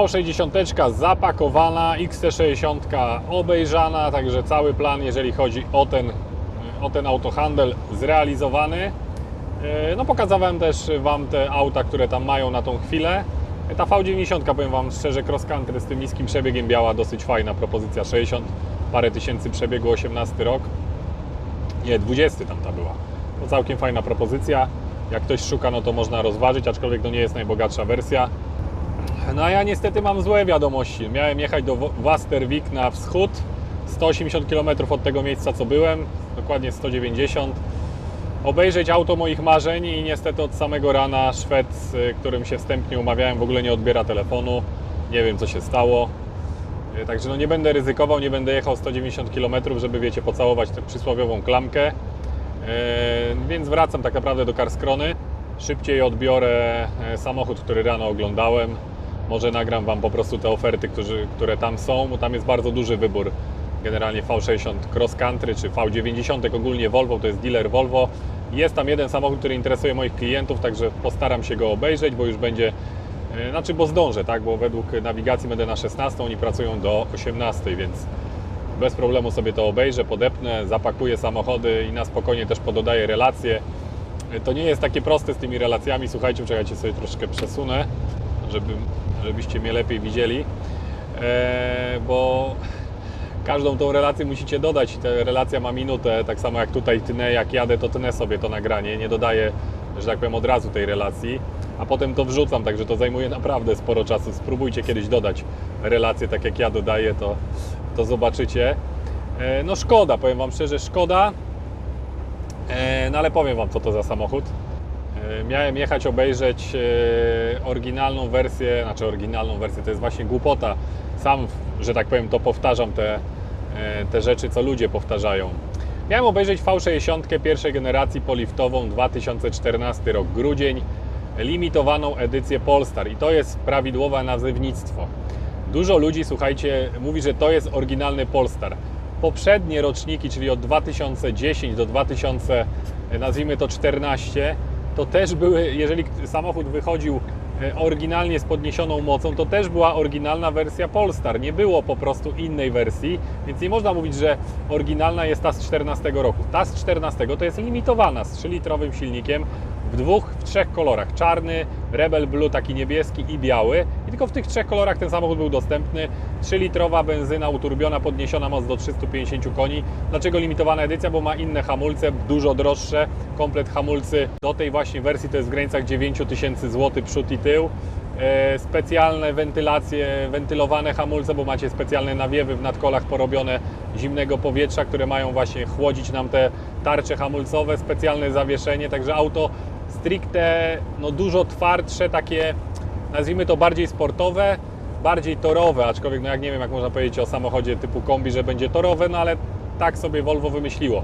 V60 zapakowana, XT60 obejrzana, także cały plan, jeżeli chodzi o ten, o ten autohandel zrealizowany. E, No pokazałem też Wam te auta, które tam mają na tą chwilę. Ta V90, powiem Wam szczerze, cross country z tym niskim przebiegiem biała, dosyć fajna propozycja, 60 parę tysięcy przebiegu, 18 rok. Nie, 20 tam ta była. To całkiem fajna propozycja. Jak ktoś szuka, no to można rozważyć, aczkolwiek to nie jest najbogatsza wersja. No a ja niestety mam złe wiadomości. Miałem jechać do Wastervik na wschód, 180 km od tego miejsca, co byłem, dokładnie 190 obejrzeć auto moich marzeń i niestety od samego rana Szwed, z którym się wstępnie umawiałem, w ogóle nie odbiera telefonu. Nie wiem, co się stało. E, Także no nie będę ryzykował, nie będę jechał 190 km, żeby wiecie, pocałować tę przysłowiową klamkę. E, Więc wracam tak naprawdę do Karskrony. Szybciej odbiorę samochód, który rano oglądałem. Może nagram Wam po prostu te oferty, którzy, które tam są, bo tam jest bardzo duży wybór. Generalnie V60 Cross Country czy V90 ogólnie Volvo, to jest dealer Volvo. Jest tam jeden samochód, który interesuje moich klientów, także postaram się go obejrzeć, bo już będzie E, Znaczy, bo zdążę, tak? Bo według nawigacji będę na 16, oni pracują do 18, więc bez problemu sobie to obejrzę, podepnę, zapakuję samochody i na spokojnie też pododaję relacje. E, To nie jest takie proste z tymi relacjami. Słuchajcie, czekajcie sobie troszkę przesunę, żeby, żebyście mnie lepiej widzieli, e, bo każdą tą relację musicie dodać. Ta relacja ma minutę, tak samo jak tutaj tnę, jak jadę, to tnę sobie to nagranie, nie dodaję, że tak powiem, od razu tej relacji, a potem to wrzucam, także to zajmuje naprawdę sporo czasu. Spróbujcie kiedyś dodać relację, tak jak ja dodaję, to, to zobaczycie. E, No szkoda, powiem Wam szczerze, szkoda, E, no ale powiem Wam, co to za samochód. E, Miałem jechać obejrzeć e, oryginalną wersję, znaczy oryginalną wersję, to jest właśnie głupota. Sam, że tak powiem, to powtarzam te, e, te rzeczy, co ludzie powtarzają. Miałem obejrzeć V60 pierwszej generacji poliftową 2014 rok, grudzień, limitowaną edycję Polestar i to jest prawidłowe nazewnictwo. Dużo ludzi, słuchajcie, mówi, że to jest oryginalny Polestar. Poprzednie roczniki, czyli od 2010 do 2000, nazwijmy to 14, to też były, jeżeli samochód wychodził e, oryginalnie z podniesioną mocą, to też była oryginalna wersja Polestar. Nie było po prostu innej wersji, więc nie można mówić, że oryginalna jest ta z 14 roku. Ta z 14 to jest limitowana z 3-litrowym silnikiem w dwóch, w trzech kolorach. Czarny, Rebel Blue, taki niebieski i biały. I tylko w tych trzech kolorach ten samochód był dostępny. 3-litrowa benzyna uturbiona, podniesiona moc do 350 koni. Dlaczego limitowana edycja? Bo ma inne hamulce, dużo droższe. Komplet hamulcy do tej właśnie wersji to jest w granicach 9000 zł przód i tył. E, Specjalne wentylacje, wentylowane hamulce, bo macie specjalne nawiewy w nadkolach porobione zimnego powietrza, które mają właśnie chłodzić nam te tarcze hamulcowe, specjalne zawieszenie, także auto stricte no dużo twardsze, takie nazwijmy to bardziej sportowe, bardziej torowe, aczkolwiek no jak nie wiem jak można powiedzieć o samochodzie typu kombi, że będzie torowe, no ale tak sobie Volvo wymyśliło.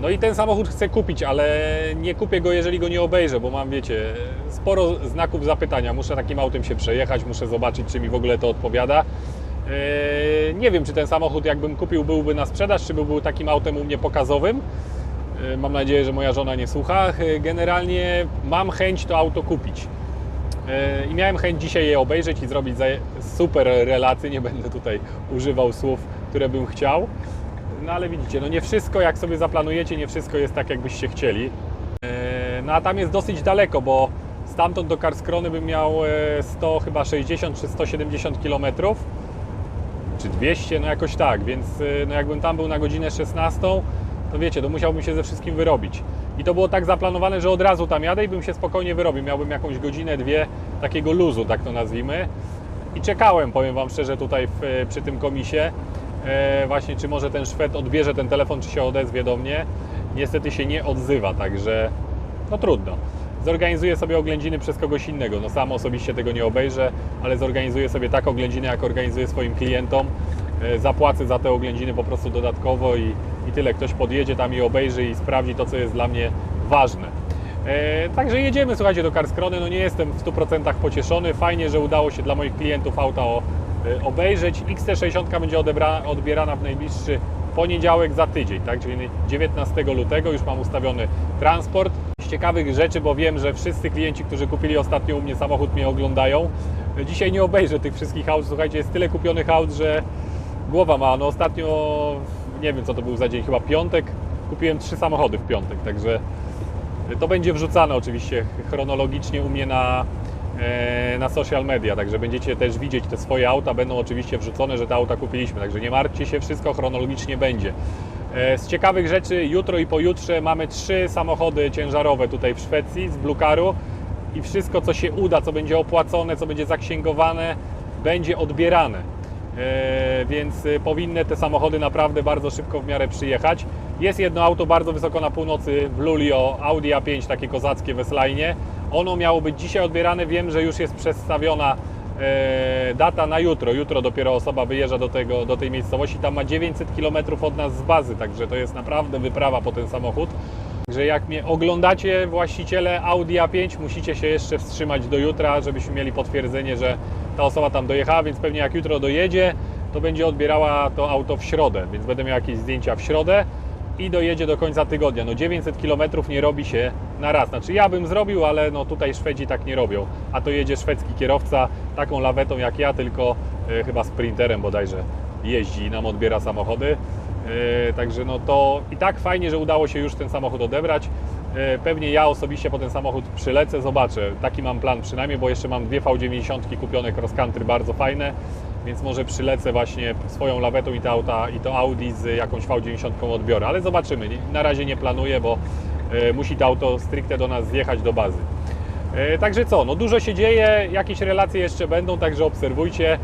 No i ten samochód chcę kupić, ale nie kupię go, jeżeli go nie obejrzę, bo mam, wiecie, sporo znaków zapytania. Muszę takim autem się przejechać, muszę zobaczyć, czy mi w ogóle to odpowiada. Eee, Nie wiem, czy ten samochód, jakbym kupił, byłby na sprzedaż, czy byłby takim autem u mnie pokazowym. Eee, Mam nadzieję, że moja żona nie słucha. Eee, Generalnie mam chęć to auto kupić. Eee, I miałem chęć dzisiaj je obejrzeć i zrobić super relacje. Nie będę tutaj używał słów, które bym chciał. No ale widzicie, no nie wszystko jak sobie zaplanujecie, nie wszystko jest tak, jakbyście chcieli. No a tam jest dosyć daleko, bo stamtąd do Karskrony bym miał e, 100, chyba 60 czy 170 km, czy 200, no jakoś tak, więc no jakbym tam był na godzinę 16, to wiecie, to musiałbym się ze wszystkim wyrobić. I to było tak zaplanowane, że od razu tam jadę i bym się spokojnie wyrobił. Miałbym jakąś godzinę, dwie takiego luzu, tak to nazwijmy. I czekałem, powiem Wam szczerze, tutaj w, przy tym komisie, e, właśnie czy może ten Szwed odbierze ten telefon, czy się odezwie do mnie. Niestety się nie odzywa, także no trudno. Zorganizuję sobie oględziny przez kogoś innego. No sam osobiście tego nie obejrzę, ale zorganizuję sobie tak oględziny, jak organizuję swoim klientom. E, Zapłacę za te oględziny po prostu dodatkowo i, i tyle. Ktoś podjedzie tam i obejrzy i sprawdzi to, co jest dla mnie ważne. E, Także jedziemy, słuchajcie, do Karskrony. No nie jestem w 100% pocieszony. Fajnie, że udało się dla moich klientów auta o, e, obejrzeć. XT60 będzie odebra, odbierana w najbliższy poniedziałek za tydzień, tak? czyli 19 lutego już mam ustawiony transport. z ciekawych rzeczy, bo wiem, że wszyscy klienci, którzy kupili ostatnio u mnie samochód, mnie oglądają. Dzisiaj nie obejrzę tych wszystkich aut. Słuchajcie, jest tyle kupionych aut, że głowa ma. No ostatnio, nie wiem co to był za dzień, chyba piątek. Kupiłem trzy samochody w piątek, także to będzie wrzucane oczywiście chronologicznie u mnie na, e, na social media, także będziecie też widzieć te swoje auta, będą oczywiście wrzucone, że te auta kupiliśmy, także nie martwcie się, wszystko chronologicznie będzie. E, Z ciekawych rzeczy, jutro i pojutrze mamy trzy samochody ciężarowe tutaj w Szwecji z Blukaru i wszystko co się uda, co będzie opłacone, co będzie zaksięgowane, będzie odbierane. E, więc e, powinny te samochody naprawdę bardzo szybko w miarę przyjechać. Jest jedno auto bardzo wysoko na północy w Luleå, Audi A5, takie kozackie w S-Line. Ono miało być dzisiaj odbierane, wiem, że już jest przedstawiona e, data na jutro. Jutro dopiero osoba wyjeżdża do, tego, do tej miejscowości. Tam ma 900 km od nas z bazy, także to jest naprawdę wyprawa po ten samochód. Także jak mnie oglądacie, właściciele Audi A5, musicie się jeszcze wstrzymać do jutra, żebyśmy mieli potwierdzenie, że ta osoba tam dojechała, więc pewnie jak jutro dojedzie, to będzie odbierała to auto w środę, więc będę miał jakieś zdjęcia w środę i dojedzie do końca tygodnia. No 900 km nie robi się na raz. Znaczy ja bym zrobił, ale no tutaj Szwedzi tak nie robią. A to jedzie szwedzki kierowca taką lawetą jak ja, tylko e, chyba sprinterem bodajże jeździ i nam odbiera samochody. E, Także no to i tak fajnie, że udało się już ten samochód odebrać. E, Pewnie ja osobiście po ten samochód przylecę, zobaczę. Taki mam plan przynajmniej, bo jeszcze mam dwie V90 kupione cross country bardzo fajne, więc może przylecę właśnie swoją lawetą i to, i to Audi z jakąś V90 odbiorę, ale zobaczymy. Na razie nie planuję, bo e, musi to auto stricte do nas zjechać do bazy. E, Także co, no dużo się dzieje, jakieś relacje jeszcze będą, także obserwujcie.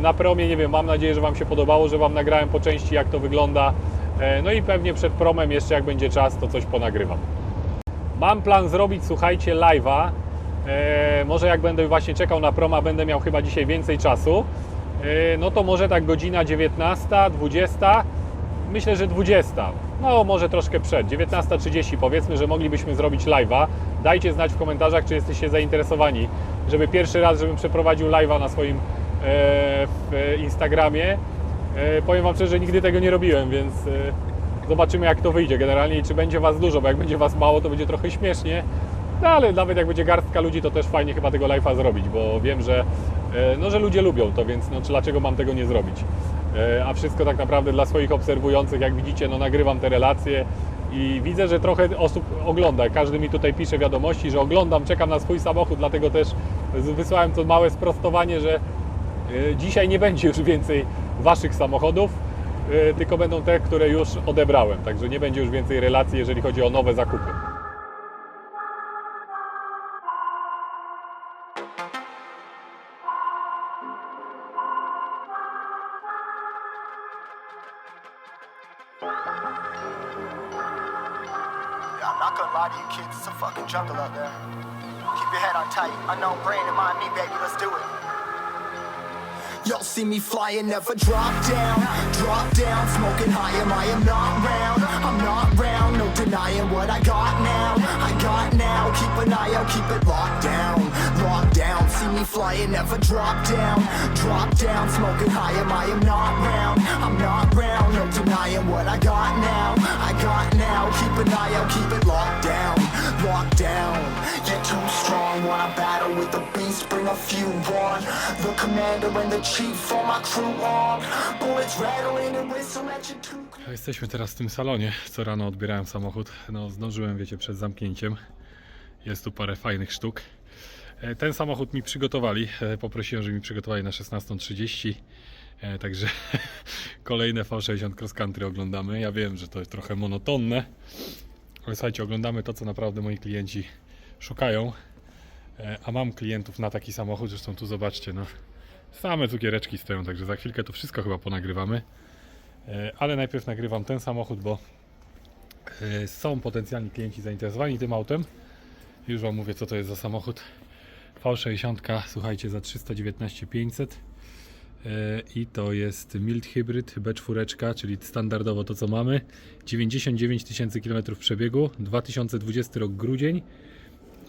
Na promie, nie wiem, mam nadzieję, że Wam się podobało, że Wam nagrałem po części jak to wygląda. No i pewnie przed promem jeszcze jak będzie czas, to coś ponagrywam. Mam plan zrobić, słuchajcie, live'a. E, może jak będę właśnie czekał na proma, będę miał chyba dzisiaj więcej czasu. E, no to może tak godzina 19, 20. Myślę, że 20. No może troszkę przed. 19.30 powiedzmy, że moglibyśmy zrobić live'a. Dajcie znać w komentarzach, czy jesteście zainteresowani, żeby pierwszy raz, żebym przeprowadził live'a na swoim e, w Instagramie. E, powiem Wam szczerze, że nigdy tego nie robiłem, więc e, zobaczymy jak to wyjdzie generalnie i czy będzie Was dużo, bo jak będzie Was mało, to będzie trochę śmiesznie. No ale nawet jak będzie garstka ludzi, to też fajnie chyba tego live'a zrobić, bo wiem, że, e, no, że ludzie lubią to, więc no, dlaczego mam tego nie zrobić? E, A wszystko tak naprawdę dla swoich obserwujących, jak widzicie, no nagrywam te relacje i widzę, że trochę osób ogląda. Każdy mi tutaj pisze wiadomości, że oglądam, czekam na swój samochód, dlatego też wysłałem to małe sprostowanie, że e, dzisiaj nie będzie już więcej Waszych samochodów, tylko będą te, które już odebrałem. Także nie będzie już więcej relacji, jeżeli chodzi o nowe zakupy. Me flying, never drop down. Drop down, smoking high, am I am not round. I'm not round, no denying what I got now. I got now, keep an eye out, keep it locked down. Locked down, see me flying, never drop down. Drop down, smoking high, am I am not round. I'm not round, no denying what I got now. I got now, keep an eye out, keep it locked down. Locked down, you're too strong. Wanna battle with the beast, bring a few on. The commander and the chief for my crew on. Bullets rattling and whistle at. Jesteśmy teraz w tym salonie, co rano odbierałem samochód. No, zdążyłem, wiecie, przed zamknięciem. Jest tu parę fajnych sztuk. E, Ten samochód mi przygotowali. E, Poprosiłem, żeby mi przygotowali na 16.30. E, Także kolejne V60 Cross Country oglądamy. Ja wiem, że to jest trochę monotonne, ale słuchajcie, oglądamy to, co naprawdę moi klienci szukają. E, A mam klientów na taki samochód, zresztą tu zobaczcie, no. Same cukiereczki stoją, także za chwilkę to wszystko chyba ponagrywamy. E, Ale najpierw nagrywam ten samochód, bo e, są potencjalni klienci zainteresowani tym autem. Już Wam mówię, co to jest za samochód. V60, słuchajcie, za 319 500 E, i to jest mild hybrid B4, czyli standardowo to co mamy. 99 tysięcy km przebiegu, 2020 rok grudzień.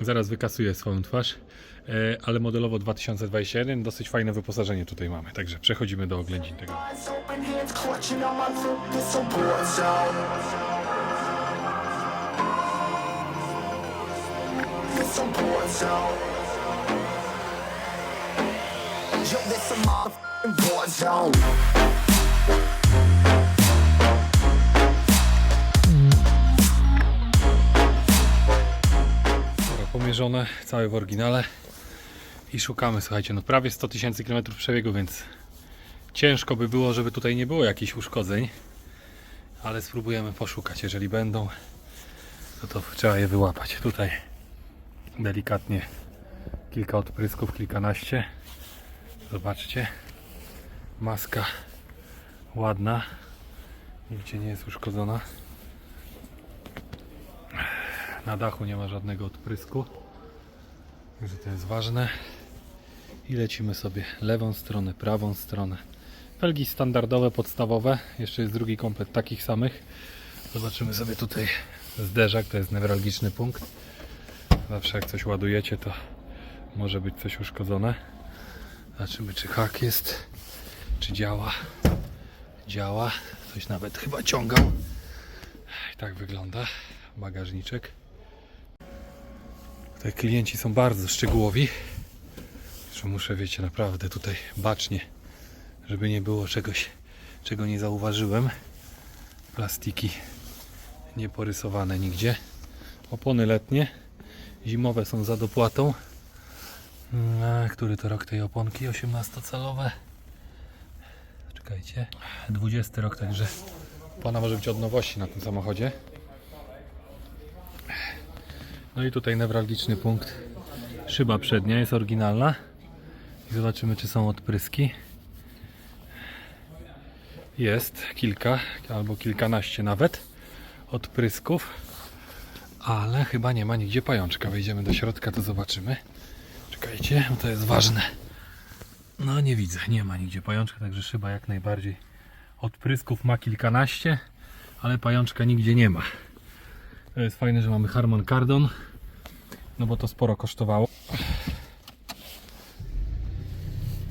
Zaraz wykasuję swoją twarz, e, ale modelowo 2021. Dosyć fajne wyposażenie tutaj mamy, także przechodzimy do oględzin tego. Yo, this a motherfucking war zone. Pomierzone, całe w oryginale. I szukamy, słuchajcie, no prawie 100 tysięcy km przebiegu, więc ciężko by było, żeby tutaj nie było jakichś uszkodzeń, ale spróbujemy poszukać, jeżeli będą, to, to trzeba je wyłapać. Tutaj delikatnie kilka odprysków, kilkanaście, zobaczcie, maska ładna, nigdzie nie jest uszkodzona. Na dachu nie ma żadnego odprysku. Także to jest ważne. I lecimy sobie lewą stronę, prawą stronę. Felgi standardowe, podstawowe. Jeszcze jest drugi komplet takich samych. Zobaczymy sobie tutaj zderzak, to jest newralgiczny punkt. Zawsze jak coś ładujecie, to może być coś uszkodzone. Zobaczymy czy hak jest, czy działa. Działa. Coś nawet chyba ciągał. I tak wygląda bagażniczek. Tutaj klienci są bardzo szczegółowi. Że muszę, wiecie, naprawdę tutaj bacznie, żeby nie było czegoś, czego nie zauważyłem. Plastiki nieporysowane nigdzie. Opony letnie, zimowe są za dopłatą. A, który to rok tej oponki? 18-calowe. Czekajcie. 20 rok, także opona może być od nowości na tym samochodzie. No i tutaj newralgiczny punkt. Szyba przednia jest oryginalna. I zobaczymy, czy są odpryski. Jest kilka, albo kilkanaście nawet odprysków, ale chyba nie ma nigdzie pajączka. Wejdziemy do środka, to zobaczymy. Czekajcie, to jest ważne. No nie widzę, nie ma nigdzie pajączka, także szyba jak najbardziej. Odprysków ma kilkanaście, ale pajączka nigdzie nie ma. To jest fajne, że mamy Harman Kardon, no bo to sporo kosztowało.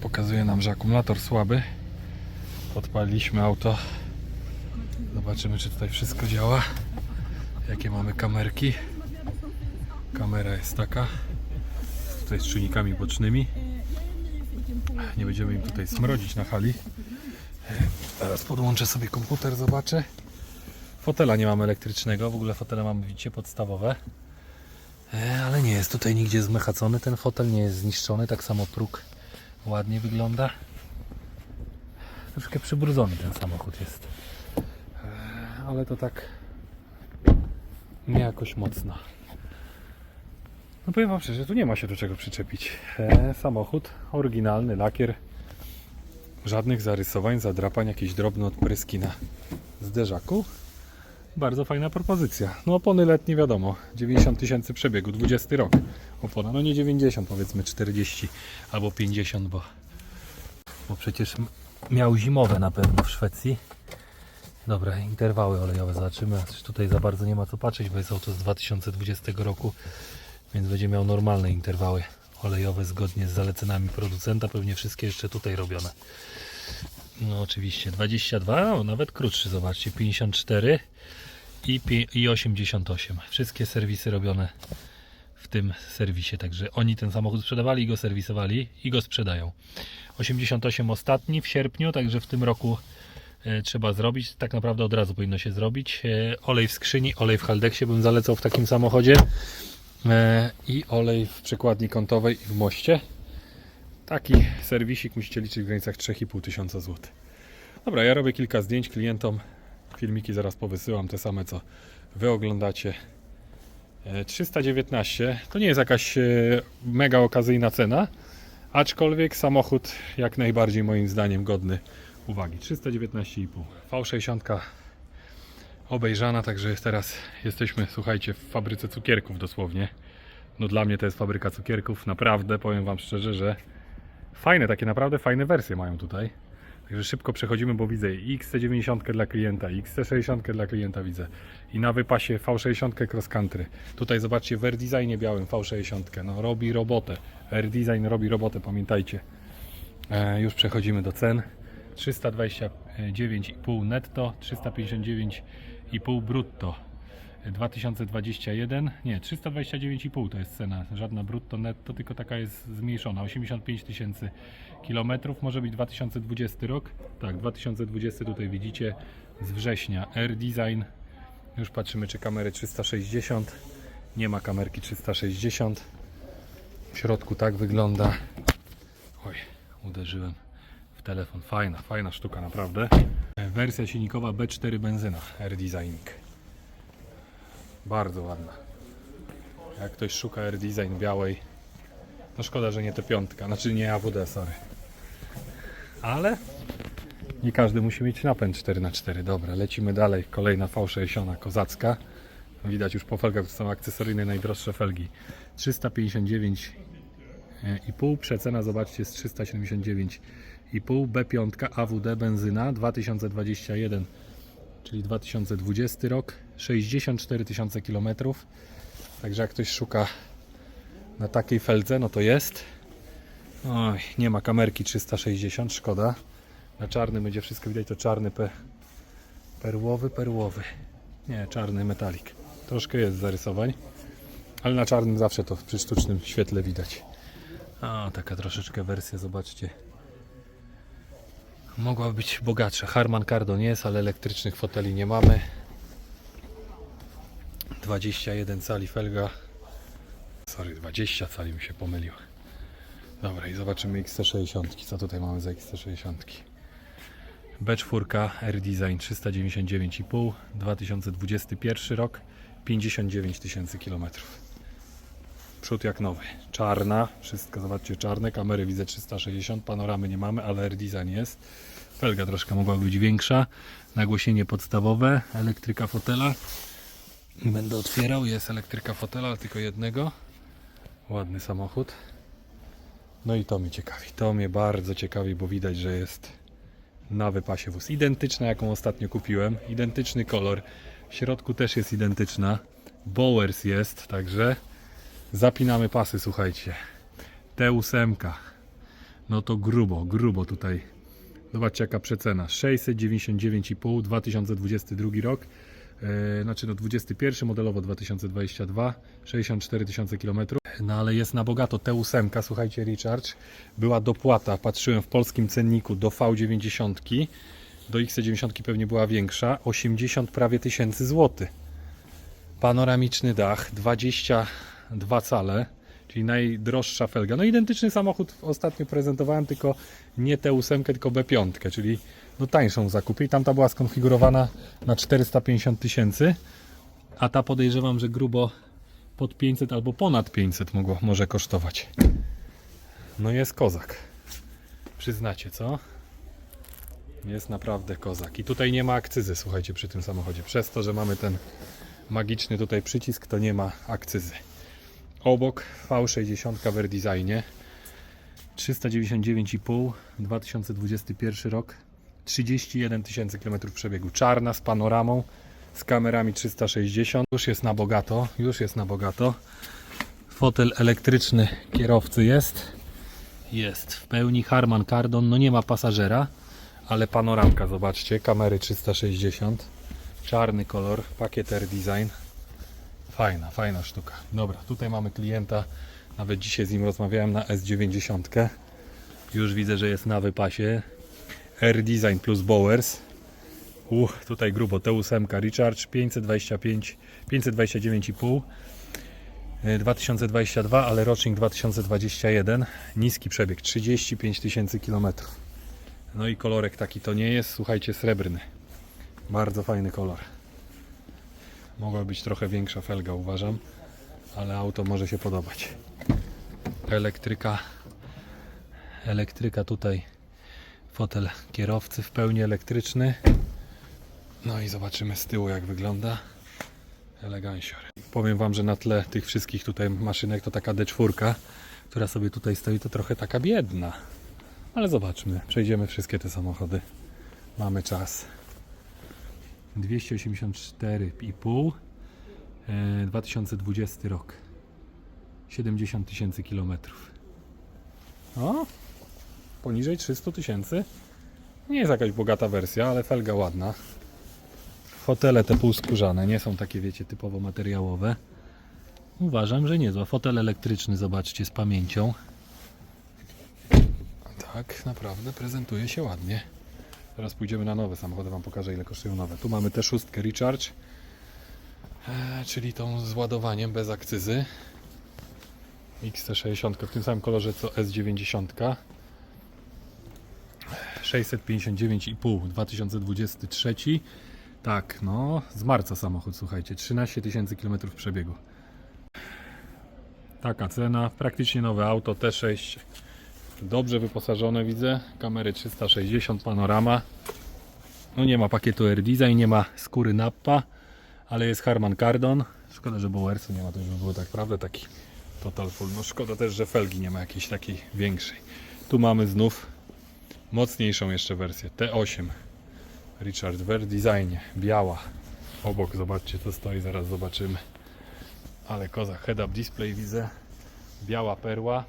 Pokazuje nam, że akumulator słaby. Odpaliliśmy auto. Zobaczymy, czy tutaj wszystko działa. Jakie mamy kamerki. Kamera jest taka. Tutaj z czujnikami bocznymi. Nie będziemy im tutaj smrodzić na hali. Teraz podłączę sobie komputer, zobaczę. Fotela nie mamy elektrycznego, w ogóle fotele mamy widzicie podstawowe. E, ale nie jest tutaj nigdzie zmechacony ten fotel, nie jest zniszczony, tak samo próg ładnie wygląda. Troszkę przybrudzony ten samochód jest. E, ale to tak nie jakoś mocno. No powiem wam szczerze, tu nie ma się do czego przyczepić. E, samochód, oryginalny, lakier. Żadnych zarysowań, zadrapań, jakieś drobne odpryski na zderzaku. Bardzo fajna propozycja. No opony letnie wiadomo, 90 tysięcy przebiegu, 20 rok. Opona, no nie 90, powiedzmy 40 albo 50, bo, bo przecież miał zimowe na pewno w Szwecji. Dobra, interwały olejowe zobaczymy. Tutaj za bardzo nie ma co patrzeć, bo jest auto z 2020 roku, więc będzie miał normalne interwały olejowe zgodnie z zaleceniami producenta. Pewnie wszystkie jeszcze tutaj robione. No oczywiście 22, o, nawet krótszy, zobaczcie, 54 i, i 88. Wszystkie serwisy robione w tym serwisie, także oni ten samochód sprzedawali go serwisowali i go sprzedają. 88 ostatni w sierpniu, także w tym roku e, trzeba zrobić. Tak naprawdę od razu powinno się zrobić. E, olej w skrzyni, olej w haldeksie bym zalecał w takim samochodzie e, i olej w przekładni kątowej i w moście. Taki serwisik musicie liczyć w granicach 3,5 tysiąca złotych. Dobra, ja robię kilka zdjęć klientom. Filmiki zaraz powysyłam, te same co Wy oglądacie. E, 319 to nie jest jakaś e, mega okazyjna cena, aczkolwiek samochód jak najbardziej moim zdaniem godny uwagi. 319,5. V60 obejrzana, także teraz jesteśmy, słuchajcie, w fabryce cukierków dosłownie. No dla mnie to jest fabryka cukierków, naprawdę powiem Wam szczerze, że fajne, takie naprawdę fajne wersje mają tutaj. Także szybko przechodzimy, bo widzę i XC90 dla klienta, i XC60 dla klienta widzę. I na wypasie V60 Cross Country. Tutaj zobaczcie w R-Designie białym V60. No robi robotę. R-Design robi robotę, pamiętajcie. E, już przechodzimy do cen. 329,5 netto, 359,5 brutto. 2021, nie, 329,5 to jest cena, żadna brutto netto, tylko taka jest zmniejszona, 85 tysięcy kilometrów, może być 2020 rok, tak, 2020 tutaj widzicie, z września, R-Design, już patrzymy czy kamery 360, nie ma kamerki 360, w środku tak wygląda, oj, uderzyłem w telefon, fajna, fajna sztuka naprawdę, wersja silnikowa B4 benzyna, R-Designing. Bardzo ładna. Jak ktoś szuka R-Design białej, to szkoda, że nie to piątka, znaczy nie AWD, sorry. Ale nie każdy musi mieć napęd 4x4. Dobra, lecimy dalej. Kolejna V60 kozacka. Widać już po felgach, to są akcesoryjne najdroższe felgi. 359,5. Przecena, zobaczcie, jest 379,5. B5 AWD benzyna 2021 czyli 2020 rok, 64 tysiące kilometrów. Także jak ktoś szuka na takiej feldze, no to jest. Oj, nie ma kamerki 360, szkoda. Na czarnym będzie wszystko widać, to czarny pe, perłowy, perłowy. Nie, czarny metalik. Troszkę jest zarysowań, ale na czarnym zawsze to przy sztucznym świetle widać. A, taka troszeczkę wersja, zobaczcie. Mogła być bogatsza. Harman Kardon jest, ale elektrycznych foteli nie mamy. 21 cali felga. Sorry, 20 cali mi się pomyliło. Dobra, i zobaczymy XC60. Co tutaj mamy za XC60? B4 R-Design 399,5 2021 rok 59 tysięcy kilometrów. Przód jak nowy. Czarna, wszystko zobaczcie czarne. Kamery widzę 360, panoramy nie mamy, ale R-Design jest. Felga troszkę mogła być większa. Nagłośnienie podstawowe, elektryka fotela. Będę otwierał, jest elektryka fotela, tylko jednego. Ładny samochód. No i to mnie ciekawi. To mnie bardzo ciekawi, bo widać, że jest na wypasie wóz. Identyczna, jaką ostatnio kupiłem. Identyczny kolor. W środku też jest identyczna. Bowers jest, także zapinamy pasy, słuchajcie. T8. No to grubo, grubo tutaj. Zobaczcie jaka przecena. 699,5 2022 rok. Yy, znaczy no 21 modelowo 2022 64 tysiące kilometrów no ale jest na bogato T8 słuchajcie Recharge była dopłata patrzyłem w polskim cenniku do V90 do X90 pewnie była większa 80 prawie tysięcy złotych panoramiczny dach 22 cale czyli najdroższa felga. No identyczny samochód ostatnio prezentowałem tylko nie T8 tylko B5 czyli no tańszą zakupie. I tamta była skonfigurowana na 450 tysięcy a ta podejrzewam, że grubo pod 500 albo ponad 500 mogło, może kosztować. No jest kozak. Przyznacie co? jest naprawdę kozak. I tutaj nie ma akcyzy słuchajcie przy tym samochodzie. Przez to, że mamy ten magiczny tutaj przycisk to nie ma akcyzy obok V60 w designie 399,5 2021 rok. 31 tysięcy km przebiegu. Czarna z panoramą z kamerami 360 już jest na bogato już jest na bogato. Fotel elektryczny kierowcy jest. Jest w pełni. Harman Kardon no nie ma pasażera ale panoramka zobaczcie kamery 360 czarny kolor pakiet R design Fajna, fajna sztuka. Dobra, tutaj mamy klienta. Nawet dzisiaj z nim rozmawiałem na S90. Już widzę, że jest na wypasie. R-Design plus Bowers. Uch, tutaj grubo. T8 Recharge 525, 529,5. E, 2022, ale rocznik 2021. Niski przebieg 35 tysięcy kilometrów. No i kolorek taki to nie jest. Słuchajcie, srebrny. Bardzo fajny kolor. Mogła być trochę większa felga, uważam, ale auto może się podobać. Elektryka, elektryka tutaj, fotel kierowcy w pełni elektryczny. No i zobaczymy z tyłu jak wygląda. Elegancior. Powiem Wam, że na tle tych wszystkich tutaj maszynek to taka D4, która sobie tutaj stoi, to trochę taka biedna. Ale zobaczmy, przejdziemy wszystkie te samochody. Mamy czas. 284,5 e, 2020 rok 70 tysięcy kilometrów o poniżej 300 tysięcy nie jest jakaś bogata wersja ale felga ładna Fotele te półskórzane, nie są takie, wiecie, typowo materiałowe. Uważam, że niezła. Fotel elektryczny, zobaczcie, z pamięcią. Tak, naprawdę prezentuje się ładnie. Teraz pójdziemy na nowe samochody, Wam pokażę ile kosztują nowe. Tu mamy T6 Recharge, e, czyli tą z ładowaniem bez akcyzy. XT60 w tym samym kolorze co S90. 659,5 2023. Tak, no, z marca samochód, słuchajcie, 13 tysięcy km przebiegu. Taka cena, praktycznie nowe auto T6. Dobrze wyposażone widzę, kamery 360, panorama. No nie ma pakietu Air Design, nie ma skóry Nappa, ale jest Harman Kardon. Szkoda, że Bowersu nie ma, to już by było tak naprawdę taki total full. No szkoda też, że felgi nie ma jakiejś takiej większej. Tu mamy znów mocniejszą jeszcze wersję T8 Richard w Air Designie, biała. Obok zobaczcie co stoi, zaraz zobaczymy. Ale koza head-up display widzę. Biała perła.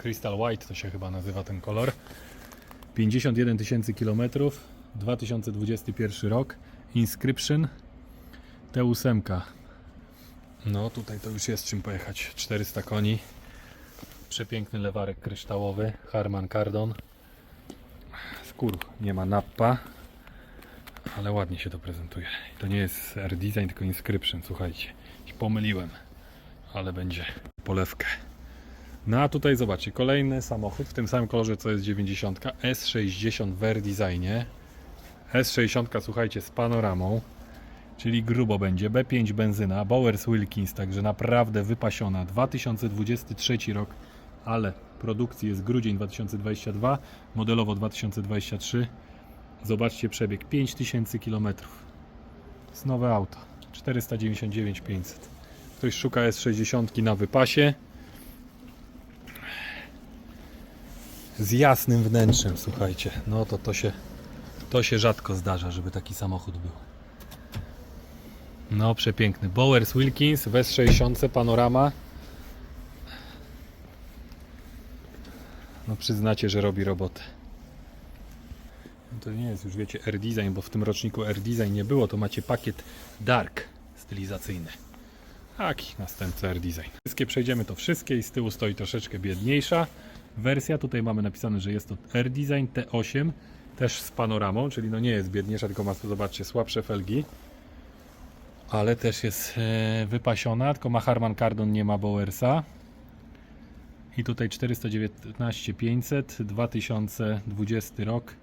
Crystal White to się chyba nazywa ten kolor. 51 tysięcy kilometrów. 2021 rok. Inscription. T8. No tutaj to już jest czym pojechać. 400 koni. Przepiękny lewarek kryształowy. Harman Kardon. Skór nie ma nappa. Ale ładnie się to prezentuje. To nie jest Air Design, tylko Inscription. Słuchajcie, pomyliłem. Ale będzie polewkę. No a tutaj zobaczcie, kolejny samochód w tym samym kolorze co jest 90 S60 w Air Designie. S60 słuchajcie z panoramą, czyli grubo będzie. B5 benzyna, Bowers Wilkins, także naprawdę wypasiona. 2023 rok, ale produkcji jest grudzień 2022, modelowo 2023. Zobaczcie przebieg 5000 km. jest nowe auto. 499 500. Ktoś szuka S60 na wypasie. Z jasnym wnętrzem, słuchajcie. No to to się to się rzadko zdarza, żeby taki samochód był. No przepiękny. Bowers Wilkins w S60 panorama. No przyznacie, że robi robotę. No to nie jest już wiecie Air Design, bo w tym roczniku Air Design nie było, to macie pakiet Dark stylizacyjny. Taki następca Air Design. Wszystkie przejdziemy to wszystkie i z tyłu stoi troszeczkę biedniejsza wersja. Tutaj mamy napisane, że jest to Air Design T8, też z panoramą, czyli no nie jest biedniejsza, tylko ma zobaczcie słabsze felgi. Ale też jest e, wypasiona, tylko ma Harman Kardon, nie ma Bowersa. I tutaj 419 500, 2020 rok.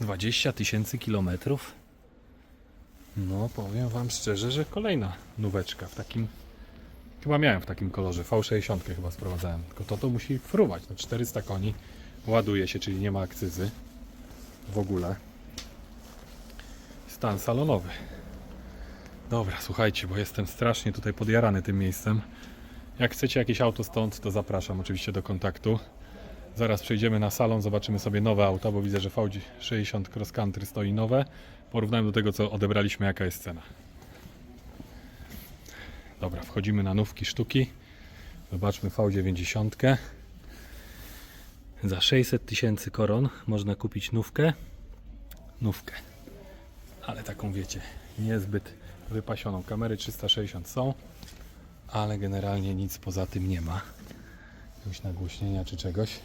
20 tysięcy kilometrów. No, powiem Wam szczerze, że kolejna nóweczka w takim. Chyba miałem w takim kolorze. V60 chyba sprowadzałem. Tylko to to musi fruwać. No 400 koni ładuje się, czyli nie ma akcyzy w ogóle. Stan salonowy. Dobra, słuchajcie, bo jestem strasznie tutaj podjarany tym miejscem. Jak chcecie jakieś auto stąd, to zapraszam oczywiście do kontaktu. Zaraz przejdziemy na salon, zobaczymy sobie nowe auta, bo widzę, że Audi 60 Cross Country stoi nowe. Porównałem do tego, co odebraliśmy, jaka jest cena. Dobra, wchodzimy na nówki sztuki. Zobaczmy V90. Za 600 tysięcy koron można kupić nówkę. Nówkę. Ale taką wiecie, niezbyt wypasioną. Kamery 360 są, ale generalnie nic poza tym nie ma. Jakiegoś nagłośnienia czy czegoś.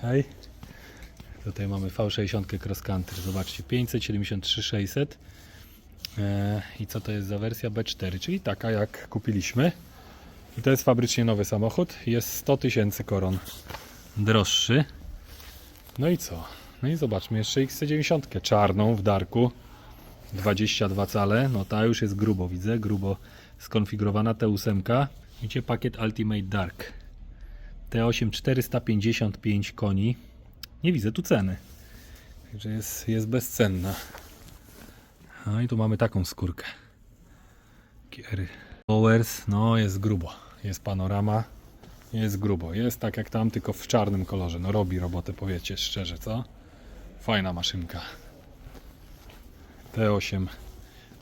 Hej. Tutaj mamy V60 Cross Country. Zobaczcie, 573 600. Eee, I co to jest za wersja B4, czyli taka jak kupiliśmy. I to jest fabrycznie nowy samochód. Jest 100 tysięcy koron droższy. No i co? No i zobaczmy jeszcze XC90 czarną w darku. 22 cale. No ta już jest grubo, widzę. Grubo skonfigurowana T8. Widzicie pakiet Ultimate Dark. T8 455 koni. Nie widzę tu ceny. Także jest, jest bezcenna. No i tu mamy taką skórkę. Kiery. Powers, no jest grubo. Jest panorama. Jest grubo. Jest tak jak tam, tylko w czarnym kolorze. No robi robotę, powiecie szczerze, co? Fajna maszynka. T8.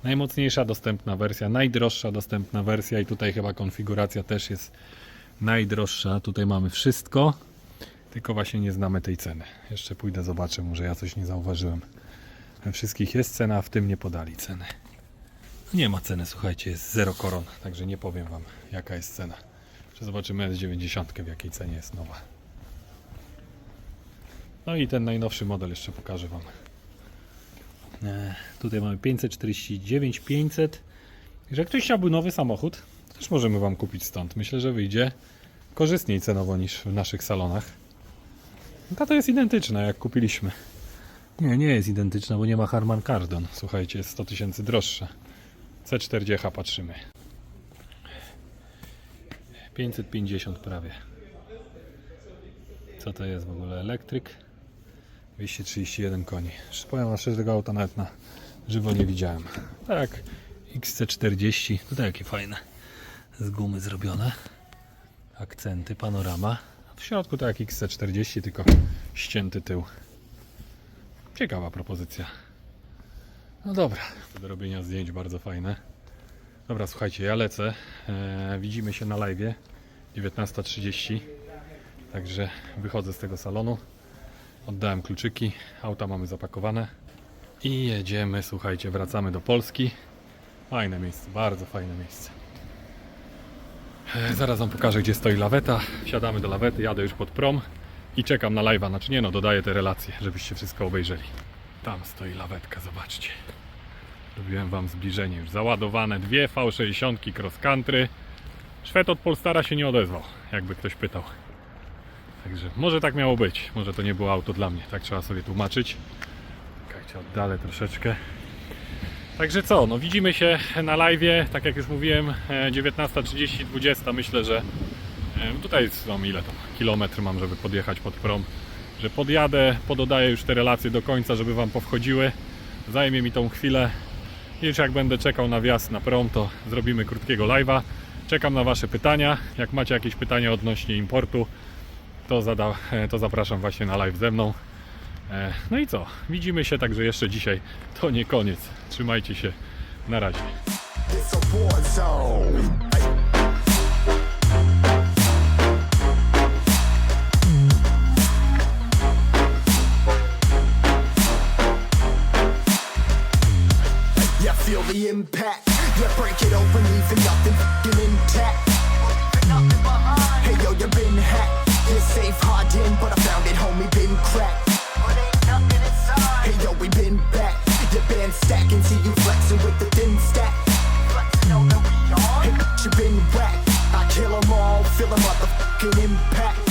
Najmocniejsza dostępna wersja, najdroższa dostępna wersja i tutaj chyba konfiguracja też jest najdroższa. Tutaj mamy wszystko, tylko właśnie nie znamy tej ceny. Jeszcze pójdę, zobaczę, może ja coś nie zauważyłem. Wszystkich jest cena, a w tym nie podali ceny. Nie ma ceny, słuchajcie, jest zero koron, także nie powiem Wam jaka jest cena. Zobaczymy S90 w jakiej cenie jest nowa. No i ten najnowszy model jeszcze pokażę Wam. E, Tutaj mamy 549 500. Jeżeli ktoś chciałby nowy samochód, też możemy Wam kupić stąd. Myślę, że wyjdzie korzystniej cenowo niż w naszych salonach. Ta to jest identyczna jak kupiliśmy. Nie, nie jest identyczna, bo nie ma Harman Kardon. Słuchajcie, jest 100 tysięcy droższa. C40 patrzymy. 550 prawie. Co to jest w ogóle? Elektryk? 231 koni. Powiem wam szczerze, tego auta nawet na żywo nie widziałem. Tak, XC40. Tutaj jakie fajne. Z gumy zrobione. Akcenty, panorama. W środku to jak XC40, tylko ścięty tył. Ciekawa propozycja. No dobra, do robienia zdjęć bardzo fajne. Dobra, słuchajcie, ja lecę. Eee, widzimy się na live 19.30. Także wychodzę z tego salonu. Oddałem kluczyki, auta mamy zapakowane i jedziemy, słuchajcie, wracamy do Polski. Fajne miejsce, bardzo fajne miejsce. E, Zaraz Wam pokażę, gdzie stoi laweta. Wsiadamy do lawety, jadę już pod prom i czekam na live'a. Znaczy nie no, dodaję te relacje, żebyście wszystko obejrzeli. Tam stoi lawetka, zobaczcie. Robiłem Wam zbliżenie już. Załadowane dwie V60 cross country. Szwed od Polstara się nie odezwał, jakby ktoś pytał. Także może tak miało być. Może to nie było auto dla mnie. Tak trzeba sobie tłumaczyć. Czekajcie, oddalę troszeczkę. Także co, no widzimy się na live, tak jak już mówiłem, e, 19.30, 20. Myślę, że e, tutaj no ile tam, kilometr mam, żeby podjechać pod prom. Że podjadę, pododaję już te relacje do końca, żeby Wam powchodziły. Zajmie mi tą chwilę. I już jak będę czekał na wjazd na prom, to zrobimy krótkiego live'a. Czekam na Wasze pytania. Jak macie jakieś pytania odnośnie importu, to, zada, e, to zapraszam właśnie na live ze mną. E, No i co? Widzimy się także jeszcze dzisiaj. To nie koniec. Trzymajcie się. Na razie. The impact. Yeah, break it open, leaving nothing f***ing intact. Hey yo, you been hacked. Yeah, safe hardened, but I found it, homie, been cracked. Hey yo, we been back. Your band stacking, see you flexing with the thin stack. Hey, you been whacked. I kill 'em all, feel a motherfucking impact.